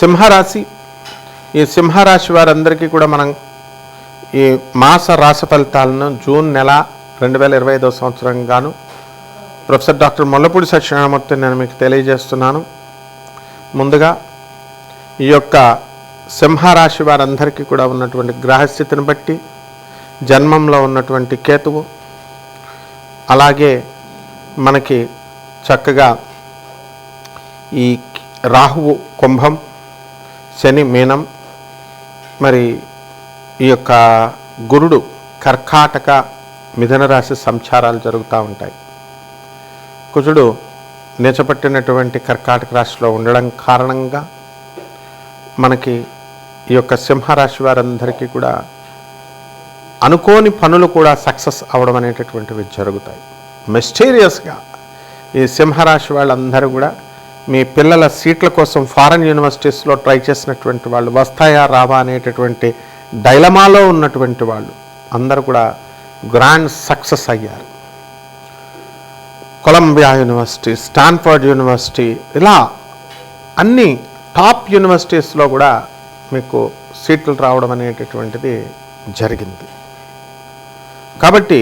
సింహరాశి. ఈ సింహరాశి వారందరికీ కూడా మనం ఈ మాస రాస ఫలితాలను జూన్ నెల రెండు వేల ఇరవై ఐదవ సంవత్సరం గాను ప్రొఫెసర్ డాక్టర్ ముల్లపూడి సత్యనారాయణమూర్తి నేను మీకు తెలియజేస్తున్నాను. ముందుగా ఈ యొక్క సింహరాశి వారందరికీ కూడా ఉన్నటువంటి గ్రహస్థితిని బట్టి జన్మంలో ఉన్నటువంటి కేతువు అలాగే మనకి చక్కగా ఈ రాహువు కుంభం శని మీనం మరి ఈ యొక్క గురుడు కర్కాటక మిథున రాశి సంచారాలు జరుగుతూ ఉంటాయి. కుజుడు నిజపట్టినటువంటి కర్కాటక రాశిలో ఉండడం కారణంగా మనకి ఈ యొక్క సింహరాశి వారందరికీ కూడా అనుకోని పనులు కూడా సక్సెస్ అవడం అనేటటువంటివి జరుగుతాయి. మిస్టీరియస్గా ఈ సింహరాశి వాళ్ళందరూ కూడా మీ పిల్లల సీట్ల కోసం ఫారెన్ యూనివర్సిటీస్లో ట్రై చేసినటువంటి వాళ్ళు వస్తాయా రావా అనేటటువంటి డైలమాలో ఉన్నటువంటి వాళ్ళు అందరూ కూడా గ్రాండ్ సక్సెస్ అయ్యారు. కొలంబియా యూనివర్సిటీ స్టాన్ఫర్డ్ యూనివర్సిటీ ఇలా అన్ని టాప్ యూనివర్సిటీస్లో కూడా మీకు సీట్లు రావడం అనేటటువంటిది జరిగింది. కాబట్టి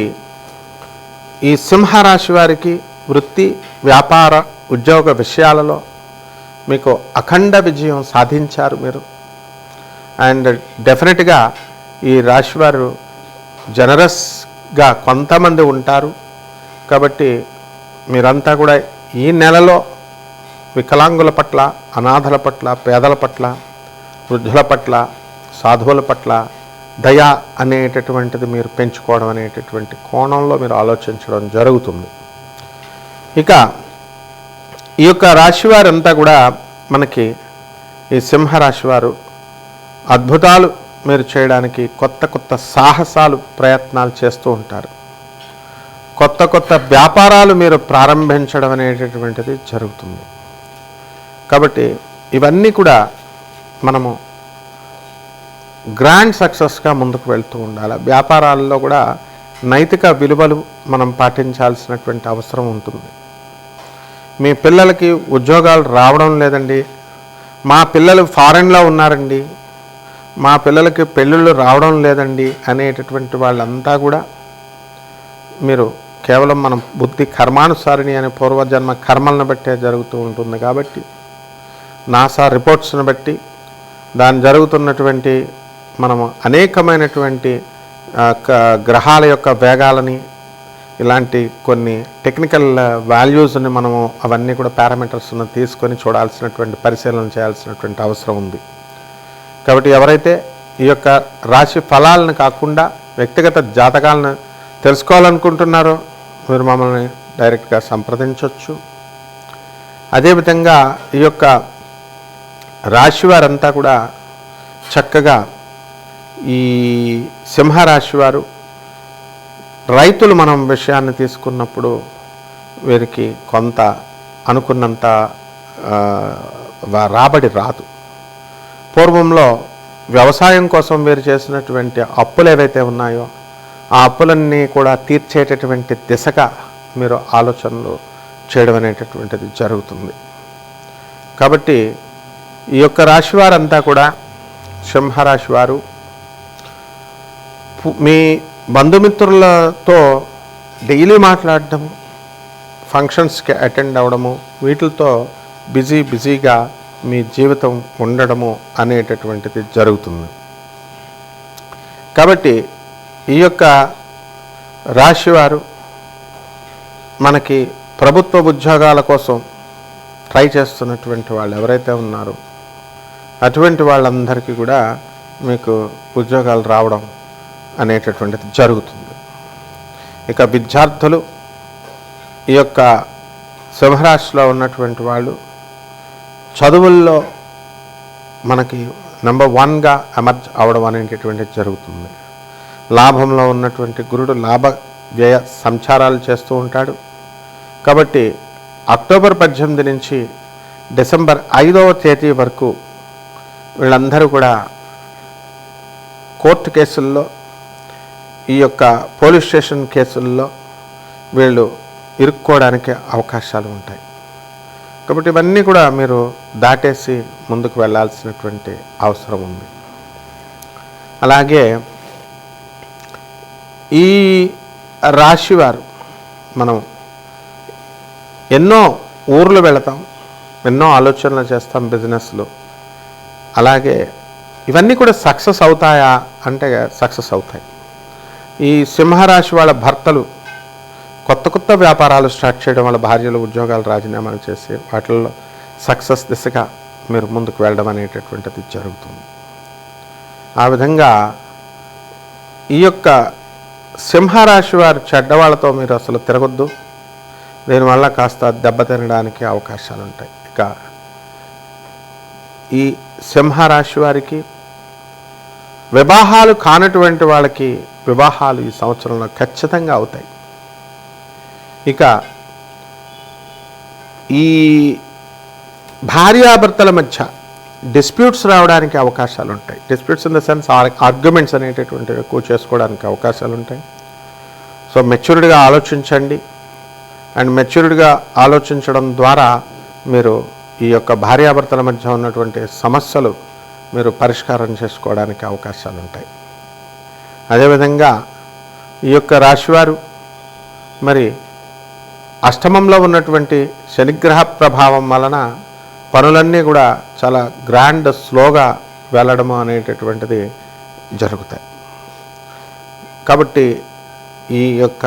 ఈ సింహరాశి వారికి వృత్తి వ్యాపార ఉద్యోగ విషయాలలో మీకు అఖండ విజయం సాధించారు మీరు. అండ్ డెఫినెట్గా ఈ రాశివారు జనరస్గా కొంతమంది ఉంటారు. కాబట్టి మీరంతా కూడా ఈ నెలలో వికలాంగుల పట్ల అనాథల పట్ల పేదల పట్ల వృద్ధుల పట్ల సాధువుల పట్ల దయ అనేటటువంటిది మీరు పెంచుకోవడం అనేటటువంటి కోణంలో మీరు ఆలోచించడం జరుగుతుంది. ఇక ఈ యొక్క రాశివారంతా కూడా మనకి ఈ సింహరాశి వారు అద్భుతాలు మీరు చేయడానికి కొత్త కొత్త సాహసాలు ప్రయత్నాలు చేస్తూ ఉంటారు. కొత్త కొత్త వ్యాపారాలు మీరు ప్రారంభించడం అనేటటువంటిది జరుగుతుంది. కాబట్టి ఇవన్నీ కూడా మనము గ్రాండ్ సక్సెస్గా ముందుకు వెళ్తూ ఉండాలి. వ్యాపారాల్లో కూడా నైతిక విలువలు మనం పాటించాల్సినటువంటి అవసరం ఉంటుంది. మీ పిల్లలకి ఉద్యోగాలు రావడం లేదండి. మా పిల్లలు ఫారెన్లో ఉన్నారండి. మా పిల్లలకి పెళ్ళిళ్ళు రావడం లేదండి అనేటటువంటి వాళ్ళంతా కూడా మీరు కేవలం మనం బుద్ధి కర్మానుసారిణి అనే పూర్వజన్మ కర్మలను బట్టే జరుగుతూ ఉంటుంది కాబట్టి నాసా రిపోర్ట్స్ని బట్టి దాని జరుగుతున్నటువంటి మనము అనేకమైనటువంటి గ్రహాల యొక్క వేగాలని ఇలాంటి కొన్ని టెక్నికల్ వాల్యూస్ని uh, మనము అవన్నీ కూడా పారామీటర్స్ను తీసుకొని చూడాల్సినటువంటి పరిశీలన చేయాల్సినటువంటి అవసరం ఉంది. కాబట్టి ఎవరైతే ఈ యొక్క రాశి ఫలాలను కాకుండా వ్యక్తిగత జాతకాలను తెలుసుకోవాలనుకుంటున్నారో మీరు మమ్మల్ని డైరెక్ట్గా సంప్రదించవచ్చు అదేవిధంగా ఈ యొక్క రాశి వారంతా కూడా చక్కగా ఈ సింహరాశి వారు రైతులు మనం విషయాన్ని తీసుకున్నప్పుడు వీరికి కొంత అనుకున్నంత రాబడి రాదు. పూర్వంలో వ్యవసాయం కోసం వీరు చేసినటువంటి అప్పులు ఏవైతే ఉన్నాయో ఆ అప్పులన్నీ కూడా తీర్చేటటువంటి దిశగా మీరు ఆలోచనలు చేయడం అనేటటువంటిది జరుగుతుంది. కాబట్టి ఈ యొక్క రాశి వారంతా కూడా సింహరాశి వారు మీ బంధుమిత్రులతో డైలీ మాట్లాడడం ఫంక్షన్స్కి అటెండ్ అవ్వడము వీటితో బిజీ బిజీగా మీ జీవితం ఉండడము అనేటటువంటిది జరుగుతుంది. కాబట్టి ఈ యొక్క రాశివారు మనకి ప్రభుత్వ ఉద్యోగాల కోసం ట్రై చేస్తున్నటువంటి వాళ్ళు ఎవరైతే ఉన్నారో అటువంటి వాళ్ళందరికీ కూడా మీకు ఉద్యోగాలు రావడం అనేటటువంటిది జరుగుతుంది. ఇక విద్యార్థులు ఈ యొక్క సింహరాశిలో ఉన్నటువంటి వాళ్ళు చదువుల్లో మనకి నెంబర్ వన్గా ఎమర్జ్ అవడం అనేటటువంటిది జరుగుతుంది. లాభంలో ఉన్నటువంటి గురుడు లాభ వ్యయ సంచారాలు చేస్తూ ఉంటాడు. కాబట్టి అక్టోబర్ పద్దెనిమిది నుంచి డిసెంబర్ ఐదవ తేదీ వరకు వీళ్ళందరూ కూడా కోర్టు కేసుల్లో ఈ యొక్క పోలీస్ స్టేషన్ కేసుల్లో వీళ్ళు ఇరుక్కోవడానికి అవకాశాలు ఉంటాయి. కాబట్టి ఇవన్నీ కూడా మీరు దాటేసి ముందుకు వెళ్ళాల్సినటువంటి అవసరం ఉంది. అలాగే ఈ రాశివారు మనం ఎన్నో ఊర్లు వెళతాం ఎన్నో ఆలోచనలు చేస్తాం బిజినెస్లో. అలాగే ఇవన్నీ కూడా సక్సెస్ అవుతాయా అంటే సక్సెస్ అవుతాయి. ఈ సింహరాశి వాళ్ళ భర్తలు కొత్త కొత్త వ్యాపారాలు స్టార్ట్ చేయడం వల్ల భార్యలు ఉద్యోగాలు రాజీనామాలు చేసి వాటిల్లో సక్సెస్ దిశగా మీరు ముందుకు వెళ్ళడం అనేటటువంటిది జరుగుతుంది. ఆ విధంగా ఈ యొక్క సింహరాశి వారు చెడ్డవాళ్ళతో మీరు అసలు తిరగొద్దు. దీనివల్ల కాస్త దెబ్బతినడానికి అవకాశాలు ఉంటాయి ఇక ఈ సింహరాశి వారికి వివాహాలు కానటువంటి వాళ్ళకి వివాహాలు ఈ సంవత్సరంలో ఖచ్చితంగా అవుతాయి. ఇక ఈ భార్యాభర్తల మధ్య డిస్ప్యూట్స్ రావడానికి అవకాశాలు ఉంటాయి. Disputes in the sense arguments అనేటటువంటివి ఎక్కువ చేసుకోవడానికి అవకాశాలు ఉంటాయి. సో మెచ్యూర్డ్గా ఆలోచించండి. అండ్ మెచ్యూర్డ్గా ఆలోచించడం ద్వారా మీరు ఈ యొక్క భార్యాభర్తల మధ్య ఉన్నటువంటి సమస్యలు మీరు పరిష్కారం చేసుకోవడానికి అవకాశాలు ఉంటాయి. అదేవిధంగా ఈ యొక్క రాశివారు మరి అష్టమంలో ఉన్నటువంటి శనిగ్రహ ప్రభావం వలన పనులన్నీ కూడా చాలా గ్రాండ్ స్లోగా వెళ్ళడము అనేటటువంటిది జరుగుతాయి. కాబట్టి ఈ యొక్క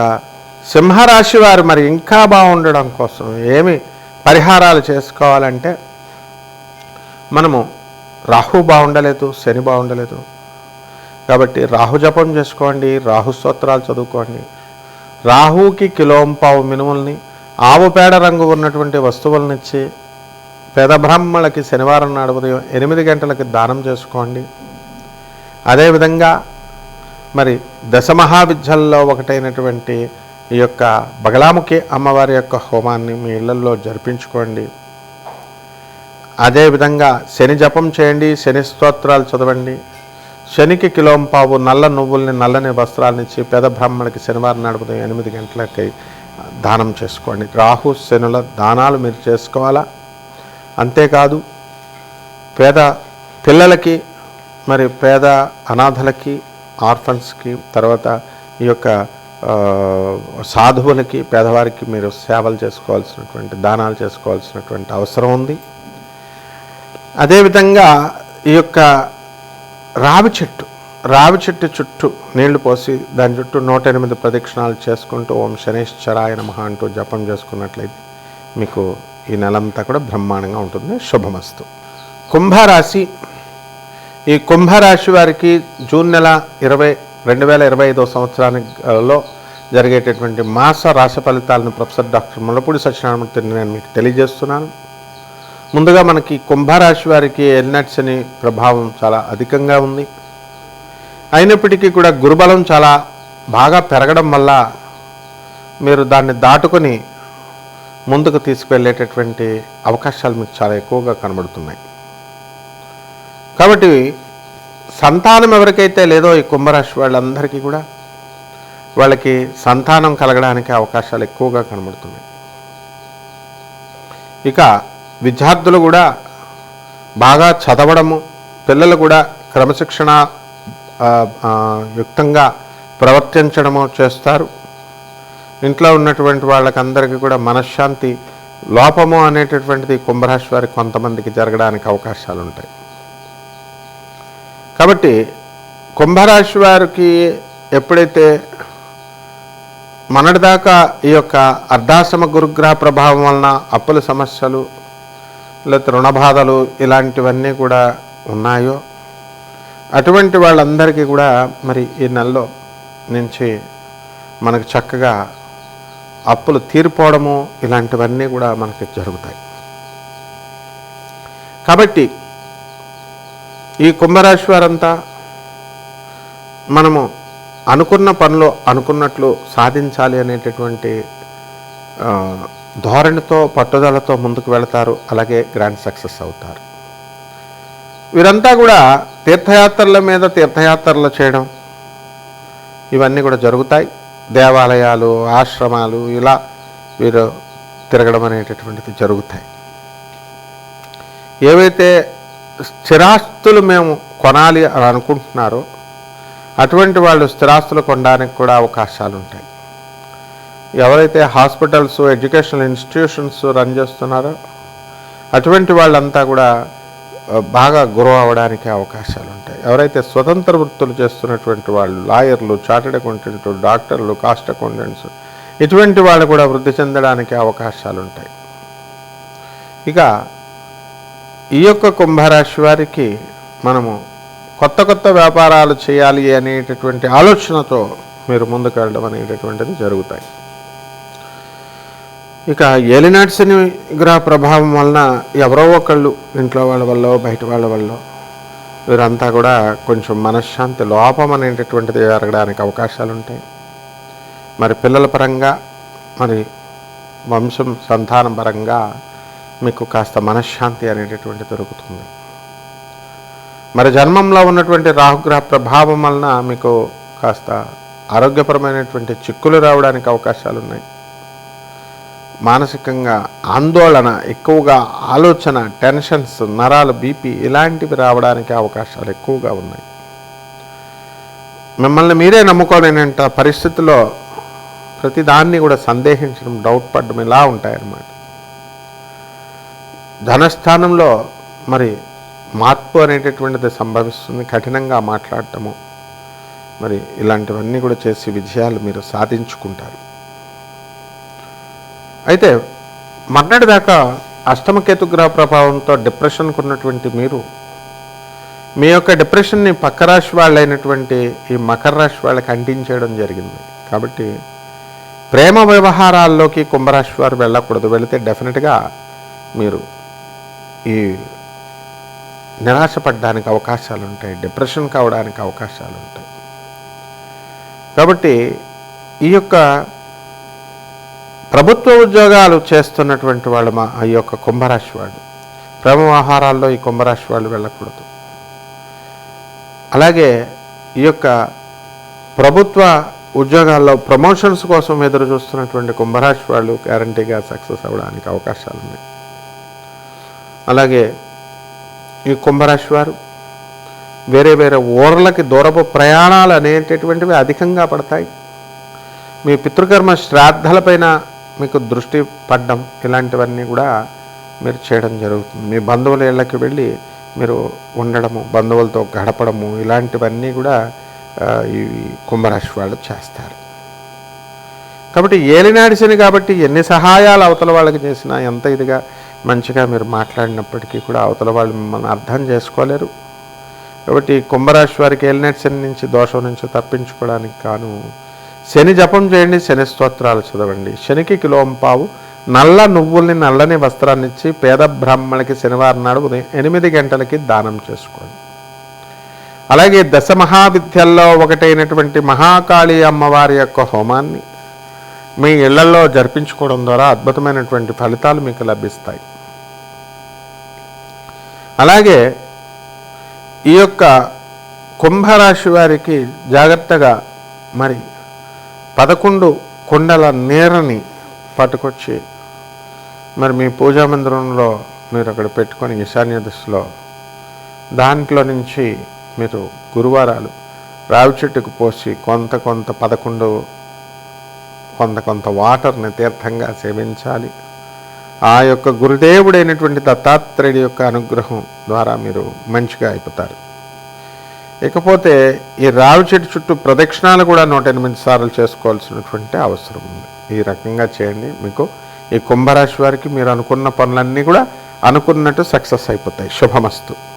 సింహరాశి వారు మరి ఇంకా బాగుండడం కోసం ఏమి పరిహారాలు చేసుకోవాలంటే మనము రాహు బాగుండలేదు శని బాగుండలేదు. కాబట్టి రాహు జపం చేసుకోండి రాహు స్తోత్రాలు చదువుకోండి. రాహుకి కిలోంపావు మినుముల్ని ఆవు పేడ రంగు ఉన్నటువంటి వస్తువులనిచ్చి పేద బ్రాహ్మణులకి శనివారం నాడు ఉదయం ఎనిమిది గంటలకి దానం చేసుకోండి. అదేవిధంగా మరి దశమహావిద్యల్లో ఒకటైనటువంటి ఈ యొక్క బగలాముఖి అమ్మవారి యొక్క హోమాన్ని మీ ఇళ్ళల్లో జరిపించుకోండి. అదేవిధంగా శని జపం చేయండి శని స్తోత్రాలు చదవండి. శనికి కిలోంపావు నల్ల నువ్వుల్ని నల్లని వస్త్రాలనిచ్చి పేద బ్రాహ్మణికి శనివారం నాడు ఎనిమిది గంటలకి దానం చేసుకోండి. రాహు శనుల దానాలు మీరు చేసుకోవాలా? అంతేకాదు పేద పిల్లలకి మరి పేద అనాథలకి ఆర్ఫన్స్కి తర్వాత ఈ యొక్క సాధువులకి పేదవారికి మీరు సేవలు చేసుకోవాల్సినటువంటి దానాలు చేసుకోవాల్సినటువంటి అవసరం ఉంది. అదేవిధంగా ఈ యొక్క రావి చెట్టు రావి చెట్టు చుట్టూ నీళ్ళు పోసి దాని చుట్టూ నూట ఎనిమిది ప్రదక్షిణాలు చేసుకుంటూ ఓం శనేశ్వరాయ నమః అంటూ జపం చేసుకున్నట్లయితే మీకు ఈ నెలంతా కూడా బ్రహ్మాండంగా ఉంటుంది. శుభమస్తు. కుంభరాశి. ఈ కుంభరాశి వారికి జూన్ నెల ఇరవై రెండు వేల ఇరవై ఐదో సంవత్సరానిలో జరిగేటటువంటి మాస రాశి ఫలితాలను ప్రొఫెసర్ డాక్టర్ ములపూడి సత్యనారాయణమూర్తిని నేను మీకు తెలియజేస్తున్నాను. ముందుగా మనకి కుంభరాశి వారికి ఎల్నట్స్ అనే ప్రభావం చాలా అధికంగా ఉంది. అయినప్పటికీ కూడా గురుబలం చాలా బాగా పెరగడం వల్ల మీరు దాన్ని దాటుకొని ముందుకు తీసుకువెళ్ళేటటువంటి అవకాశాలు మీకు చాలా ఎక్కువగా కనబడుతున్నాయి. కాబట్టి సంతానం ఎవరికైతే లేదో ఈ కుంభరాశి వాళ్ళందరికీ కూడా వాళ్ళకి సంతానం కలగడానికి అవకాశాలు ఎక్కువగా కనబడుతున్నాయి. ఇక విద్యార్థులు కూడా బాగా చదవడము పిల్లలు కూడా క్రమశిక్షణ యుక్తంగా ప్రవర్తించడము చేస్తారు. ఇంట్లో ఉన్నటువంటి వాళ్ళకందరికీ కూడా మనశ్శాంతి లోపము అనేటటువంటిది కుంభరాశి వారికి కొంతమందికి జరగడానికి అవకాశాలు ఉంటాయి కాబట్టి కుంభరాశి వారికి ఎప్పుడైతే మొన్నటిదాకా ఈ యొక్క అర్ధాశ్రమ గురుగ్రహ ప్రభావం వలన అప్పుల సమస్యలు లేకపోతే రుణ బాధలు ఇలాంటివన్నీ కూడా ఉన్నాయో? అటువంటి వాళ్ళందరికీ కూడా మరి ఈ నెలలో నుంచి మనకు చక్కగా అప్పులు తీరిపోవడము ఇలాంటివన్నీ కూడా మనకి జరుగుతాయి. కాబట్టి ఈ కుంభరాశి వారంతా మనము అనుకున్న పనులు అనుకున్నట్లు సాధించాలి అనేటటువంటి ధోరణితో పట్టుదలతో ముందుకు వెళతారు. అలాగే గ్రాండ్ సక్సెస్ అవుతారు. వీరంతా కూడా తీర్థయాత్రల మీద తీర్థయాత్రలు చేయడం ఇవన్నీ కూడా జరుగుతాయి. దేవాలయాలు ఆశ్రమాలు ఇలా వీరు తిరగడం అనేటటువంటిది జరుగుతాయి. ఏవైతే స్థిరాస్తులు మేము కొనాలి అని అనుకుంటున్నారో అటువంటి వాళ్ళు స్థిరాస్తులు కొనడానికి కూడా అవకాశాలు ఉంటాయి ఎవరైతే హాస్పిటల్స్ ఎడ్యుకేషనల్ ఇన్స్టిట్యూషన్స్ రన్ చేస్తున్నారో అటువంటి వాళ్ళంతా కూడా బాగా గ్రో అవ్వడానికి అవకాశాలు ఉంటాయి. ఎవరైతే స్వతంత్ర వృత్తులు చేస్తున్నటువంటి వాళ్ళు లాయర్లు చార్టెడ్ అకౌంటెంట్ డాక్టర్లు కాస్ట్ అకౌంటెంట్స్ ఇటువంటి వాళ్ళు కూడా వృద్ధి చెందడానికి అవకాశాలు ఉంటాయి. ఇక ఈ యొక్క కుంభరాశి వారికి మనము కొత్త కొత్త వ్యాపారాలు చేయాలి అనేటటువంటి ఆలోచనతో మీరు ముందుకు వెళ్ళడం అనేటటువంటిది జరుగుతాయి. ఇక ఏలినాటి శని గ్రహ ప్రభావం వలన ఎవరో ఒకళ్ళు ఇంట్లో వాళ్ళ వల్ల బయట వాళ్ళ వల్ల వీరంతా కూడా కొంచెం మనశ్శాంతి లోపం అనేటటువంటిది జరగడానికి అవకాశాలు ఉంటాయి మరి పిల్లల పరంగా మరి వంశం సంతానం పరంగా మీకు కాస్త మనశ్శాంతి అనేటటువంటి దొరుకుతుంది. మరి జన్మంలో ఉన్నటువంటి రాహుగ్రహ ప్రభావం వలన మీకు కాస్త ఆరోగ్యపరమైనటువంటి చిక్కులు రావడానికి అవకాశాలు ఉన్నాయి మానసికంగా ఆందోళన ఎక్కువగా ఆలోచన టెన్షన్స్ నరాలు బీపీ ఇలాంటివి రావడానికి అవకాశాలు ఎక్కువగా ఉన్నాయి. మిమ్మల్ని మీరే నమ్ముకోలేనంత పరిస్థితిలో ప్రతిదాన్ని కూడా సందేహించడం డౌట్ పడడం ఇలా ఉంటాయన్నమాట. ధనస్థానంలో మరి మార్పు అనేటటువంటిది సంభవిస్తుంది కఠినంగా మాట్లాడటము. మరి ఇలాంటివన్నీ కూడా చేసి విజయాలు మీరు సాధించుకుంటారు. అయితే మర్నాటి దాకా అష్టమకేతు గ్రహ ప్రభావంతో డిప్రెషన్కు ఉన్నటువంటి మీరు మీ యొక్క డిప్రెషన్ని పక్క రాశి వాళ్ళైనటువంటి ఈ మకర రాశి వాళ్ళకి అంటించేయడం జరిగింది. కాబట్టి ప్రేమ వ్యవహారాల్లోకి కుంభరాశి వారు వెళ్ళకూడదు. వెళితే డెఫినెట్గా మీరు ఈ నిరాశపడడానికి అవకాశాలు ఉంటాయి డిప్రెషన్ కావడానికి అవకాశాలు ఉంటాయి కాబట్టి ఈ యొక్క ప్రభుత్వ ఉద్యోగాలు చేస్తున్నటువంటి వాళ్ళు మా ఈ యొక్క కుంభరాశి వాళ్ళు. ప్రేమ వ్యవహారాల్లో ఈ కుంభరాశి వాళ్ళు వెళ్ళకూడదు. అలాగే ఈ యొక్క ప్రభుత్వ ఉద్యోగాల్లో ప్రమోషన్స్ కోసం ఎదురు చూస్తున్నటువంటి కుంభరాశి వాళ్ళు గ్యారంటీగా సక్సెస్ అవ్వడానికి అవకాశాలు ఉన్నాయి. అలాగే ఈ కుంభరాశి వారు వేరే వేరే ఊర్లకి దూరపు ప్రయాణాలు అనేటటువంటివి అధికంగా పడతాయి. మీ పితృకర్మ శ్రాద్ధలపైన మీకు దృష్టి పడ్డం ఇలాంటివన్నీ కూడా మీరు చేయడం జరుగుతుంది. మీ బంధువుల ఇళ్ళకి వెళ్ళి మీరు ఉండడము బంధువులతో గడపడము ఇలాంటివన్నీ కూడా ఈ కుంభరాశి వాళ్ళు చేస్తారు. కాబట్టి ఏలినాడి శని కాబట్టి ఎన్ని సహాయాలు అవతల వాళ్ళకి చేసినా ఎంత ఇదిగా మంచిగా మీరు మాట్లాడినప్పటికీ కూడా అవతల వాళ్ళు మిమ్మల్ని అర్థం చేసుకోలేరు. కాబట్టి కుంభరాశి వారికి ఏలినాటి శని నుంచి దోషం నుంచి తప్పించుకోవడానికి కాను శని జపం చేయండి శని స్తోత్రాలు చదవండి. శనికి కిలోంపావు నల్ల నువ్వుల్ని నల్లని వస్త్రాన్ని ఇచ్చి పేద బ్రాహ్మణులకి శనివారం నాడు ఉదయం ఎనిమిది గంటలకి దానం చేసుకోండి. అలాగే దశ మహావిద్యల్లో ఒకటైనటువంటి మహాకాళి అమ్మవారి యొక్క హోమాన్ని మీ ఇళ్ళలో జరిపించుకోవడం ద్వారా అద్భుతమైనటువంటి ఫలితాలు మీకు లభిస్తాయి. అలాగే ఈ యొక్క కుంభరాశి వారికి జాగ్రత్తగా మరి పదకొండు కుండల నీరని పట్టుకొచ్చి మరి మీ పూజా మందిరంలో మీరు అక్కడ పెట్టుకొని ఈశాన్య దిశలో దాంట్లో నుంచి మీరు గురువారాలు రావి చెట్టుకు పోసి కొంత కొంత పదకొండు కొంత కొంత వాటర్ని తీర్థంగా సేవించాలి. ఆ యొక్క గురుదేవుడైనటువంటి దత్తాత్రేయుడి యొక్క అనుగ్రహం ద్వారా మీరు మంచిగా అయిపోతారు. ఇకపోతే ఈ రావి చెట్టు చుట్టూ ప్రదక్షిణాలు కూడా నూట ఎనిమిది సార్లు చేసుకోవాల్సినటువంటి అవసరం ఉంది. ఈ రకంగా చేయండి. మీకు ఈ కుంభరాశి వారికి మీరు అనుకున్న పనులన్నీ కూడా అనుకున్నట్టు సక్సెస్ అయిపోతాయి. శుభమస్తు.